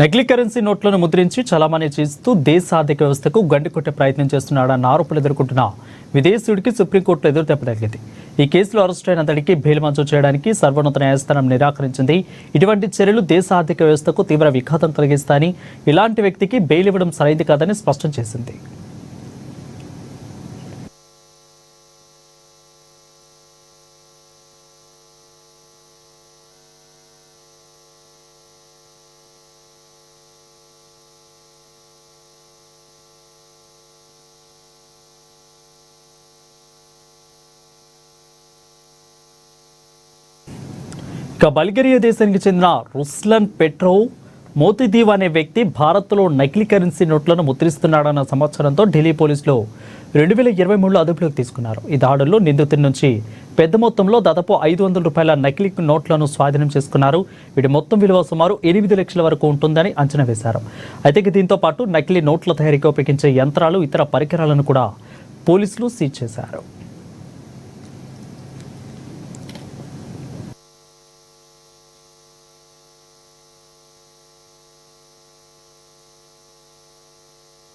నకిలీ కరెన్సీ నోట్లను ముద్రించి చలామణి చేస్తూ దేశ ఆర్థిక వ్యవస్థకు గండి కొట్టే ప్రయత్నం చేస్తున్నాడన్న ఆరోపణలు ఎదుర్కొంటున్న విదేశీయుడికి సుప్రీంకోర్టులో ఎదురు దెబ్బతగిలింది ఈ కేసులో అరెస్ట్ అయిన అతడికి బెయిల్ మంజూరు చేయడానికి సర్వోన్నత న్యాయస్థానం నిరాకరించింది. ఇటువంటి చర్యలు దేశ ఆర్థిక వ్యవస్థకు తీవ్ర విఘాతం కలిగిస్తాయని ఇలాంటి వ్యక్తికి బెయిల్ ఇవ్వడం సరైంది కాదని స్పష్టం చేసింది. ఇక బల్గేరియా దేశానికి చెందిన రుస్లన్ పెట్రోవ్ మోతిదీవ్ అనే వ్యక్తి భారత్లో నకిలీ కరెన్సీ నోట్లను ముద్రిస్తున్నాడన్న సమాచారంతో ఢిల్లీ పోలీసులు రెండు వేల ఇరవై మూడులో అదుపులోకి తీసుకున్నారు. ఈ దాడుల్లో నిందితుడి నుంచి పెద్ద మొత్తంలో దాదాపు ఐదు వందల రూపాయల నకిలీ నోట్లను స్వాధీనం చేసుకున్నారు. వీటి మొత్తం విలువ సుమారు ఎనిమిది లక్షల వరకు ఉంటుందని అంచనా వేశారు. అయితే దీంతో పాటు నకిలీ నోట్ల తయారీకి ఉపయోగించే యంత్రాలు ఇతర పరికరాలను కూడా పోలీసులు సీజ్ చేశారు.